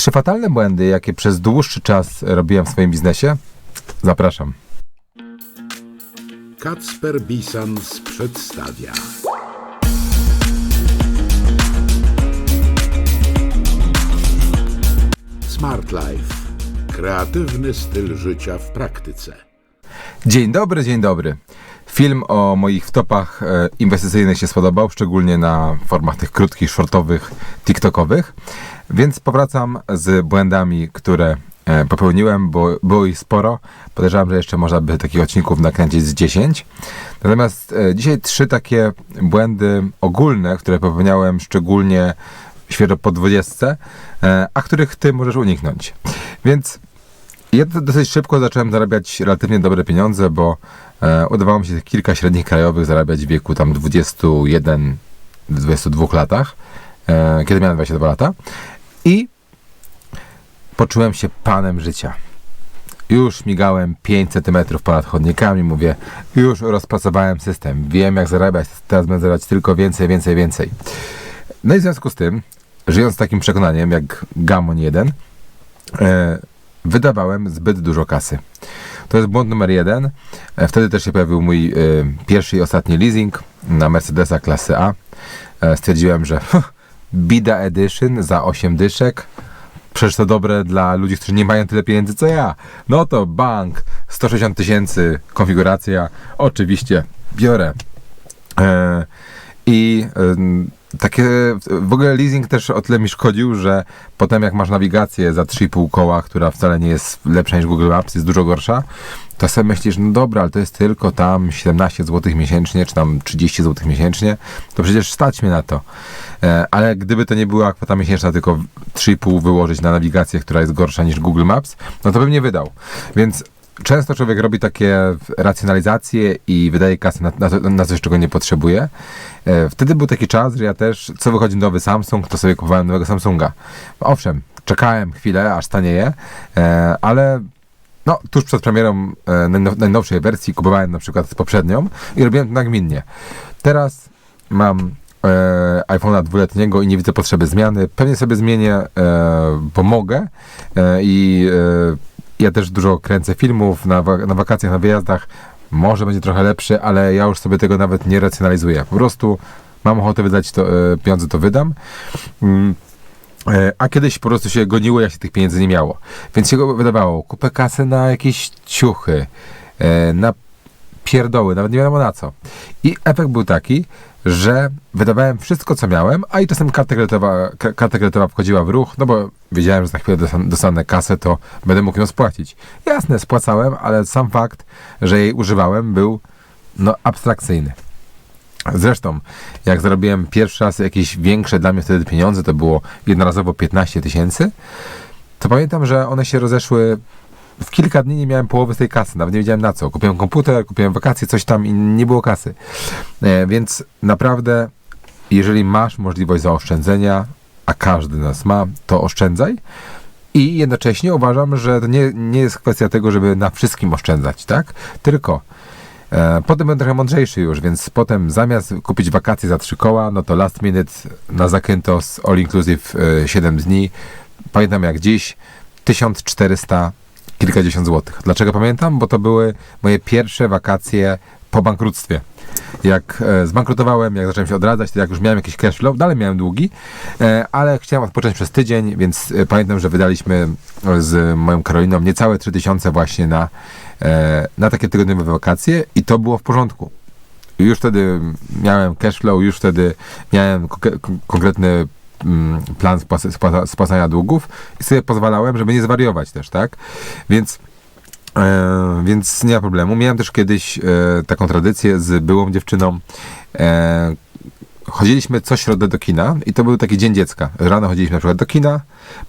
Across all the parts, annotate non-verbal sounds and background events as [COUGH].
Trzy fatalne błędy, jakie przez dłuższy czas robiłem w swoim biznesie? Zapraszam. Kacper Bisans przedstawia. Smart Life. Kreatywny styl życia w praktyce. Dzień dobry, dzień dobry. Film o moich wtopach e, inwestycyjnych się spodobał, szczególnie na formach tych krótkich, shortowych, tiktokowych, więc powracam z błędami, które e, popełniłem, bo było ich sporo. Podejrzewam, że jeszcze można by takich odcinków nakręcić z 10. Natomiast e, dzisiaj trzy takie błędy ogólne, które popełniałem szczególnie świeżo po 20, e, a których ty możesz uniknąć. Więc ja do- dosyć szybko zacząłem zarabiać relatywnie dobre pieniądze, bo udawało mi się kilka średnich krajowych zarabiać w wieku tam 21, 22 latach, kiedy miałem 22 lata. I poczułem się panem życia. Już migałem 5 cm ponad chodnikami, mówię, już rozpracowałem system, wiem jak zarabiać, teraz będę zarabiać tylko więcej, więcej, więcej. No i w związku z tym, żyjąc z takim przekonaniem jak Gamon 1, e, wydawałem zbyt dużo kasy. To jest błąd numer jeden. E, Wtedy też się pojawił mój e, pierwszy i ostatni leasing na Mercedesa klasy A. E, stwierdziłem, że [LAUGHS] Bida Edition za 8 dyszek. Przecież to dobre dla ludzi, którzy nie mają tyle pieniędzy co ja. No to bank, 160 tysięcy, konfiguracja. Oczywiście biorę. E, I em, takie, w ogóle leasing też o tyle mi szkodził, że potem jak masz nawigację za 3,5 koła, która wcale nie jest lepsza niż Google Maps, jest dużo gorsza, to sobie myślisz, no dobra, ale to jest tylko tam 17 zł miesięcznie, czy tam 30 zł miesięcznie, to przecież stać mnie na to. E, ale gdyby to nie była kwota miesięczna, tylko 3,5 wyłożyć na nawigację, która jest gorsza niż Google Maps, no to bym nie wydał. Więc często człowiek robi takie racjonalizacje i wydaje kasę na, na, na coś, czego nie potrzebuje. E, Wtedy był taki czas, że ja też, co wychodzi nowy Samsung, to sobie kupowałem nowego Samsunga. Owszem, czekałem chwilę, aż tanieje, e, ale no, tuż przed premierą e, najnow- najnowszej wersji kupowałem na przykład poprzednią i robiłem to nagminnie. Teraz mam e, iPhone'a dwuletniego i nie widzę potrzeby zmiany. Pewnie sobie zmienię, e, bo mogę e, i e, ja też dużo kręcę filmów na, na wakacjach, na wyjazdach. Może będzie trochę lepszy, ale ja już sobie tego nawet nie racjonalizuję. Po prostu mam ochotę wydać to, e, pieniądze, to wydam. Mm, e, A kiedyś po prostu się goniło, jak się tych pieniędzy nie miało. Więc się wydawało kupę kasy na jakieś ciuchy, e, na pierdoły, nawet nie wiadomo na co. I efekt był taki, że wydawałem wszystko, co miałem, a i czasem karta kredytowa, ka- karta kredytowa wchodziła w ruch, no bo wiedziałem, że za chwilę dostanę kasę, to będę mógł ją spłacić. Jasne, spłacałem, ale sam fakt, że jej używałem, był no abstrakcyjny. Zresztą, jak zarobiłem pierwszy raz jakieś większe dla mnie wtedy pieniądze, to było jednorazowo 15 tysięcy, to pamiętam, że one się rozeszły w kilka dni nie miałem połowy z tej kasy, nawet nie wiedziałem na co. Kupiłem komputer, kupiłem wakacje, coś tam i nie było kasy. E, więc naprawdę, jeżeli masz możliwość zaoszczędzenia, a każdy z nas ma, to oszczędzaj. I jednocześnie uważam, że to nie, nie jest kwestia tego, żeby na wszystkim oszczędzać, tak? Tylko e, potem będę trochę mądrzejszy już, więc potem zamiast kupić wakacje za trzy koła, no to last minute na Zakynthos all inclusive e, 7 dni. Pamiętam jak dziś 1400 kilkadziesiąt złotych. Dlaczego pamiętam? Bo to były moje pierwsze wakacje po bankructwie. Jak e, zbankrutowałem, jak zacząłem się odradzać, to jak już miałem jakiś cash flow, dalej miałem długi, e, ale chciałem odpocząć przez tydzień, więc e, pamiętam, że wydaliśmy z moją Karoliną niecałe 3000 właśnie na, na takie tygodniowe wakacje i to było w porządku. Już wtedy miałem cash flow, już wtedy miałem konk- kon- konkretny plan spłac- spłaca- spłacania długów i sobie pozwalałem, żeby nie zwariować też, tak? Więc E, więc nie ma problemu. Miałem też kiedyś e, taką tradycję z byłą dziewczyną. E, chodziliśmy co środę do kina i to był taki dzień dziecka. Rano chodziliśmy na przykład do kina,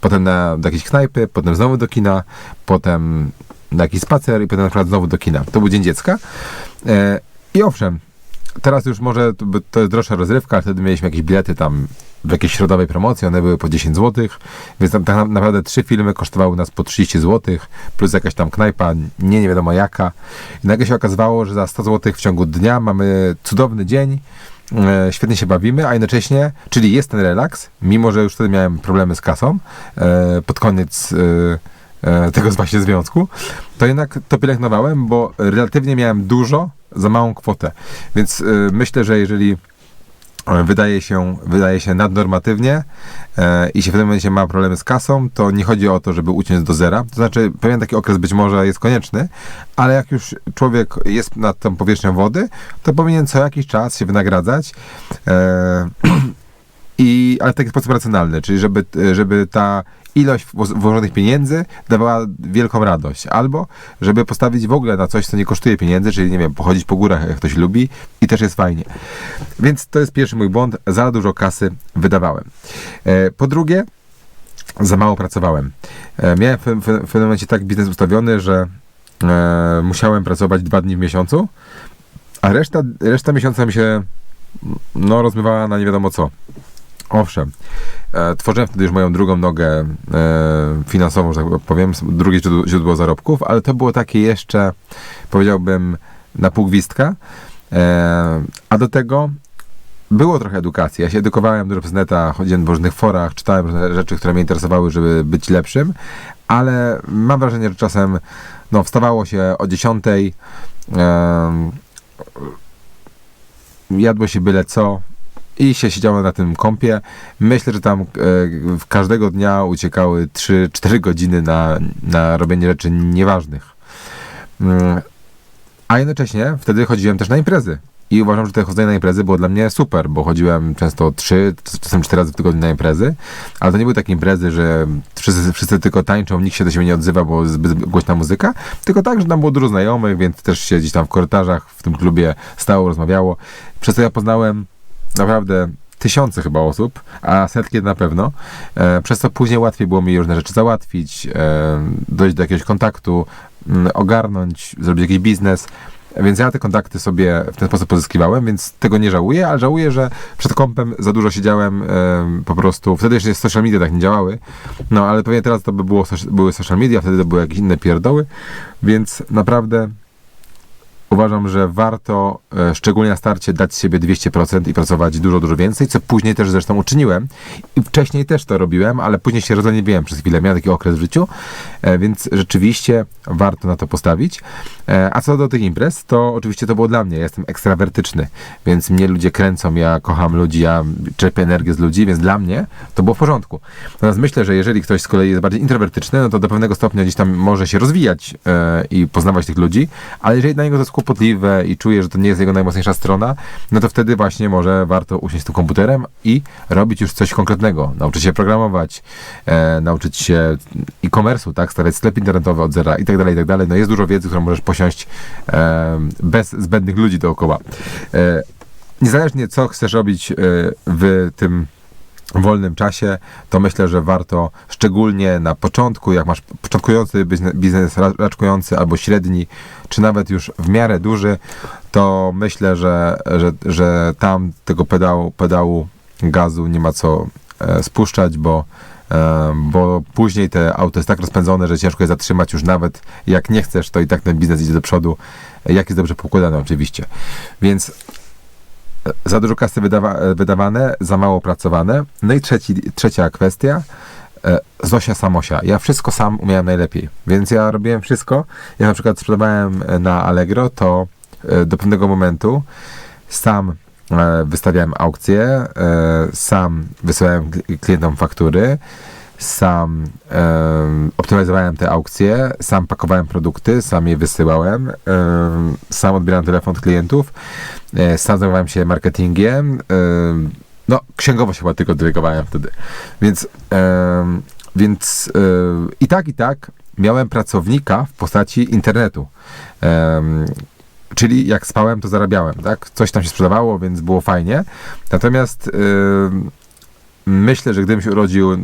potem na, do jakiejś knajpy, potem znowu do kina, potem na jakiś spacer i potem na przykład znowu do kina. To był dzień dziecka. I owszem, teraz już może to, to jest droższa rozrywka, ale wtedy mieliśmy jakieś bilety tam w jakiejś środowej promocji, one były po 10 zł, więc tak na- naprawdę trzy filmy kosztowały nas po 30 zł, plus jakaś tam knajpa, nie, nie wiadomo jaka. I nagle się okazywało, że za 100 zł w ciągu dnia mamy cudowny dzień, e, świetnie się bawimy, a jednocześnie, czyli jest ten relaks, mimo że już wtedy miałem problemy z kasą e, pod koniec e, e, tego właśnie związku, to jednak to pielęgnowałem, bo relatywnie miałem dużo za małą kwotę. Więc e, myślę, że jeżeli wydaje się, wydaje się nadnormatywnie e, i się w tym momencie ma problemy z kasą, to nie chodzi o to, żeby uciąć do zera. To znaczy, pewien taki okres być może jest konieczny, ale jak już człowiek jest nad tą powierzchnią wody, to powinien co jakiś czas się wynagradzać. E, [CLEARS THROAT] i, ale w taki sposób racjonalny, czyli żeby, żeby ta ilość wło- włożonych pieniędzy dawała wielką radość, albo żeby postawić w ogóle na coś, co nie kosztuje pieniędzy, czyli nie wiem, pochodzić po górach, jak ktoś lubi i też jest fajnie. Więc to jest pierwszy mój błąd, za dużo kasy wydawałem. E, po drugie, za mało pracowałem. E, miałem w, w, w pewnym momencie tak biznes ustawiony, że e, musiałem pracować dwa dni w miesiącu, a reszta, reszta miesiąca mi się no, rozmywała na nie wiadomo co. Owszem, e, tworzyłem wtedy już moją drugą nogę e, finansową, że tak powiem, drugie źródło, zarobków, ale to było takie jeszcze, powiedziałbym, na pół gwizdka. E, a do tego było trochę edukacji. Ja się edukowałem dużo przez neta, chodziłem po różnych forach, czytałem różne rzeczy, które mnie interesowały, żeby być lepszym, ale mam wrażenie, że czasem no, wstawało się o 10, em, jadło się byle co i się siedziało na tym kąpie. Myślę, że tam e, każdego dnia uciekały 3-4 godziny na, na robienie rzeczy nieważnych. Mm, A jednocześnie wtedy chodziłem też na imprezy. I uważam, że to chodzenie na imprezy było dla mnie super, bo chodziłem często trzy, czasem cztery razy w tygodniu na imprezy, ale to nie były takie imprezy, że wszyscy, wszyscy tylko tańczą, nikt się do siebie nie odzywa, bo zbyt głośna muzyka, tylko tak, że tam było dużo znajomych, więc też się gdzieś tam w korytarzach w tym klubie stało, rozmawiało. Przez to ja poznałem naprawdę tysiące chyba osób, a setki na pewno. E, przez to później łatwiej było mi różne rzeczy załatwić, e, dojść do jakiegoś kontaktu, m, ogarnąć, zrobić jakiś biznes. Więc ja te kontakty sobie w ten sposób pozyskiwałem, więc tego nie żałuję, ale żałuję, że przed kompem za dużo siedziałem em, po prostu. Wtedy jeszcze social media tak nie działały. No ale pewnie teraz to by było, były social media, wtedy to były jakieś inne pierdoły, więc naprawdę uważam, że warto e, szczególnie na starcie dać siebie 200% i pracować dużo, dużo więcej, co później też zresztą uczyniłem. I wcześniej też to robiłem, ale później się rozleniwiłem przez chwilę. Miałem taki okres w życiu, e, więc rzeczywiście warto na to postawić. E, A co do tych imprez, to oczywiście to było dla mnie. Ja jestem ekstrawertyczny, więc mnie ludzie kręcą, ja kocham ludzi, ja czerpię energię z ludzi, więc dla mnie to było w porządku. Natomiast myślę, że jeżeli ktoś z kolei jest bardziej introwertyczny, no to do pewnego stopnia gdzieś tam może się rozwijać i poznawać tych ludzi, ale jeżeli dla niego to kłopotliwe i czuje, że to nie jest jego najmocniejsza strona, no to wtedy właśnie może warto usiąść z tym komputerem i robić już coś konkretnego. Nauczyć się programować, e, nauczyć się e-commerce'u, tak, stawiać sklep internetowy od zera i tak dalej, i tak dalej. No jest dużo wiedzy, którą możesz posiąść e, bez zbędnych ludzi dookoła. E, niezależnie co chcesz robić e, w tym wolnym czasie, to myślę, że warto szczególnie na początku, jak masz początkujący biznes, biznes ra- raczkujący albo średni, czy nawet już w miarę duży, to myślę, że, że, że tam tego pedału, pedału gazu nie ma co e, spuszczać, bo, e, bo później te auto jest tak rozpędzone, że ciężko je zatrzymać już nawet jak nie chcesz, to i tak ten biznes idzie do przodu, jak jest dobrze poukładany oczywiście. Więc za dużo kasy wydawa, wydawane, za mało pracowane. No i trzeci, trzecia kwestia, e, Zosia Samosia. Ja wszystko sam umiałem najlepiej, więc ja robiłem wszystko. Ja na przykład sprzedawałem e, na Allegro, to e, do pewnego momentu sam wystawiałem aukcje, sam wysyłałem kli- klientom faktury, sam em, optymalizowałem te aukcje, sam pakowałem produkty, sam je wysyłałem, em, sam odbierałem telefon od klientów, e, sam zajmowałem się marketingiem, em, no księgowo się chyba tylko delegowałem wtedy, więc, więc e, i tak, i tak miałem pracownika w postaci internetu. Czyli jak spałem, to zarabiałem, tak? Coś tam się sprzedawało, więc było fajnie. Natomiast myślę, że gdybym się urodził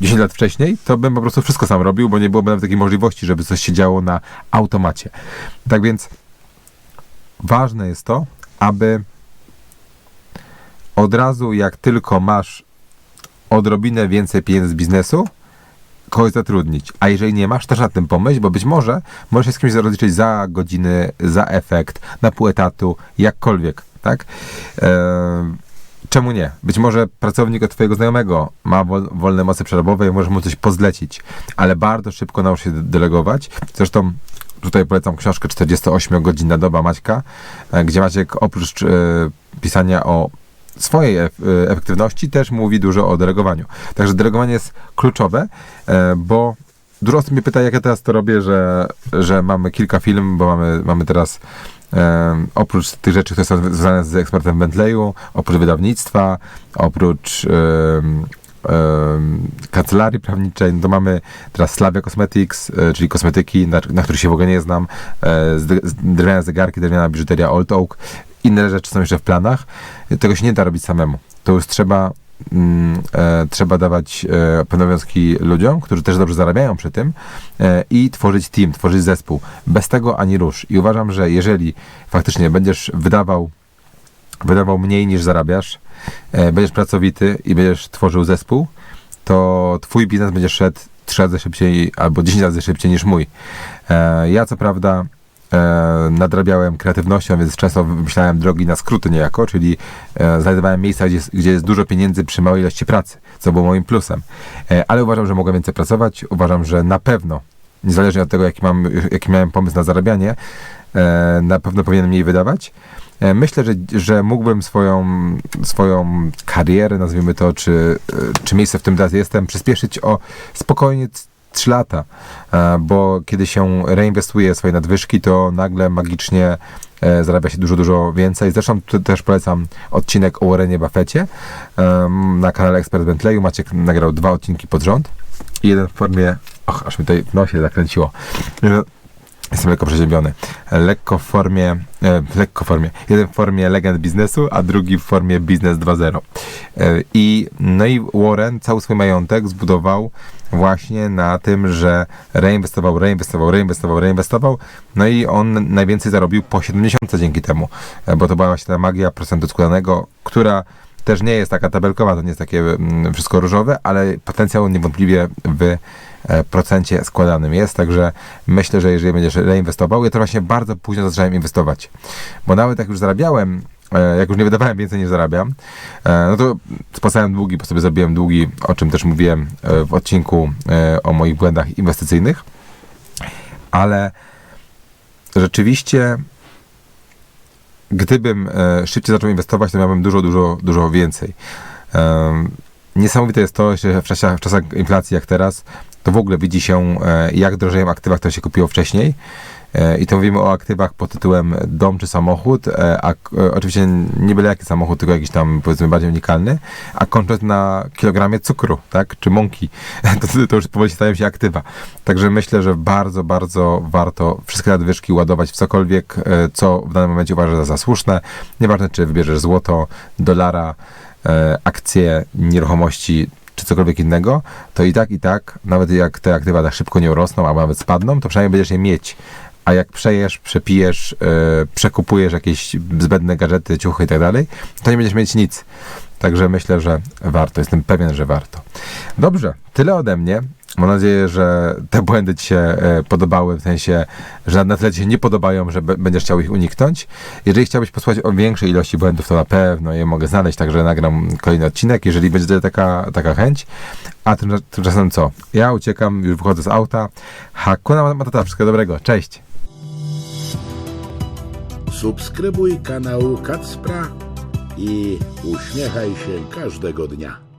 10 lat wcześniej, to bym po prostu wszystko sam robił, bo nie byłoby nawet takiej możliwości, żeby coś się działo na automacie. Tak więc ważne jest to, aby od razu, jak tylko masz odrobinę więcej pieniędzy z biznesu, kogoś zatrudnić. A jeżeli nie masz, też nad tym pomyśl, bo być może możesz się z kimś rozliczyć za godziny, za efekt, na pół etatu, jakkolwiek. tak? Czemu nie? Być może pracownik od twojego znajomego ma wol, wolne moce przerobowe i może mu coś pozlecić, ale bardzo szybko nauczy się de- delegować. Zresztą tutaj polecam książkę 48-godzinna doba Maćka, e, gdzie Maciek oprócz e, pisania o swojej e, efektywności też mówi dużo o delegowaniu. Także delegowanie jest kluczowe, bo dużo osób mnie pyta, jak ja teraz to robię, że, że mamy kilka film, bo mamy, mamy teraz oprócz tych rzeczy, które są związane z ekspertem Bentleyu, oprócz wydawnictwa, oprócz kancelarii prawniczej, no to mamy teraz Slavia Cosmetics, e, czyli kosmetyki, na, na których się w ogóle nie znam, e, drewniane zegarki, drewniana biżuteria Old Oak. Inne rzeczy są jeszcze w planach. Tego się nie da robić samemu. To już trzeba trzeba dawać e, pewne obowiązki ludziom, którzy też dobrze zarabiają przy tym e, i tworzyć team, tworzyć zespół. Bez tego ani rusz. I uważam, że jeżeli faktycznie będziesz wydawał wydawał mniej niż zarabiasz, e, będziesz pracowity i będziesz tworzył zespół, to twój biznes będzie szedł 3 razy szybciej albo 10 razy szybciej niż mój. E, ja co prawda e, nadrabiałem kreatywnością, więc często wymyślałem drogi na skróty niejako, czyli e, znajdowałem miejsca, gdzie, gdzie jest dużo pieniędzy przy małej ilości pracy, co było moim plusem. E, ale uważam, że mogę więcej pracować. Uważam, że na pewno, niezależnie od tego, jaki, mam, jaki miałem pomysł na zarabianie, na pewno powinienem mniej wydawać. Myślę, że, że mógłbym swoją, swoją karierę, nazwijmy to, czy, czy miejsce, w którym teraz jestem, przyspieszyć o spokojnie 3 lata, e, bo kiedy się reinwestuje swoje nadwyżki, to nagle magicznie e, zarabia się dużo, dużo więcej. Zresztą też polecam odcinek o Warrenie Buffetcie em, na kanale Ekspert Bentleyu. Maciek nagrał dwa odcinki pod rząd. Jeden w formie, och, aż mi tutaj w nosie zakręciło. Jestem lekko przeziębiony. Lekko w formie, e, lekko w formie, jeden w formie legend biznesu, a drugi w formie biznes 2.0. E, I, no i Warren cały swój majątek zbudował właśnie na tym, że reinwestował, reinwestował, reinwestował, reinwestował, no i on najwięcej zarobił po 70 dzięki temu, e, bo to była właśnie ta magia procentu składanego, która też nie jest taka tabelkowa, to nie jest takie mm, wszystko różowe, ale potencjał niewątpliwie w procencie składanym jest, także myślę, że jeżeli będziesz reinwestował, ja to właśnie bardzo późno zacząłem inwestować, bo nawet jak już zarabiałem, e, jak już nie wydawałem więcej niż zarabiam, e, no to spłacałem długi, bo sobie zrobiłem długi, o czym też mówiłem e, w odcinku e, o moich błędach inwestycyjnych, ale rzeczywiście gdybym e, szybciej zaczął inwestować, to miałbym dużo, dużo, dużo więcej. Niesamowite jest to, że w czasach, w czasach inflacji jak teraz, to w ogóle widzi się, e, jak drożeją aktywa, które się kupiło wcześniej. E, I to mówimy o aktywach pod tytułem dom czy samochód, e, a oczywiście nie byle jaki samochód, tylko jakiś tam powiedzmy bardziej unikalny, a kończąc na kilogramie cukru, tak, czy mąki, [LAUGHS] to, to już powoli stają się aktywa. Także myślę, że bardzo, bardzo warto wszystkie nadwyżki ładować w cokolwiek, co w danym momencie uważasz za, słuszne. Nieważne, czy wybierzesz złoto, dolara, akcje, nieruchomości, czy cokolwiek innego, to i tak, i tak, nawet jak te aktywa tak szybko nie urosną, albo nawet spadną, to przynajmniej będziesz je mieć. A jak przejesz, przepijesz, e, przekupujesz jakieś zbędne gadżety, ciuchy i tak dalej, to nie będziesz mieć nic. Także myślę, że warto. Jestem pewien, że warto. Dobrze, tyle ode mnie. Mam nadzieję, że te błędy Ci się e, podobały, w sensie, że na tyle Ci się nie podobają, że będziesz chciał ich uniknąć. Jeżeli chciałbyś posłuchać o większej ilości błędów, to na pewno je mogę znaleźć, także nagram kolejny odcinek, jeżeli będzie taka, taka chęć. A tym, tymczasem co? Ja uciekam, już wychodzę z auta. Hakuna Matata, wszystkiego dobrego. Cześć! Subskrybuj kanał Kacpra i uśmiechaj się każdego dnia.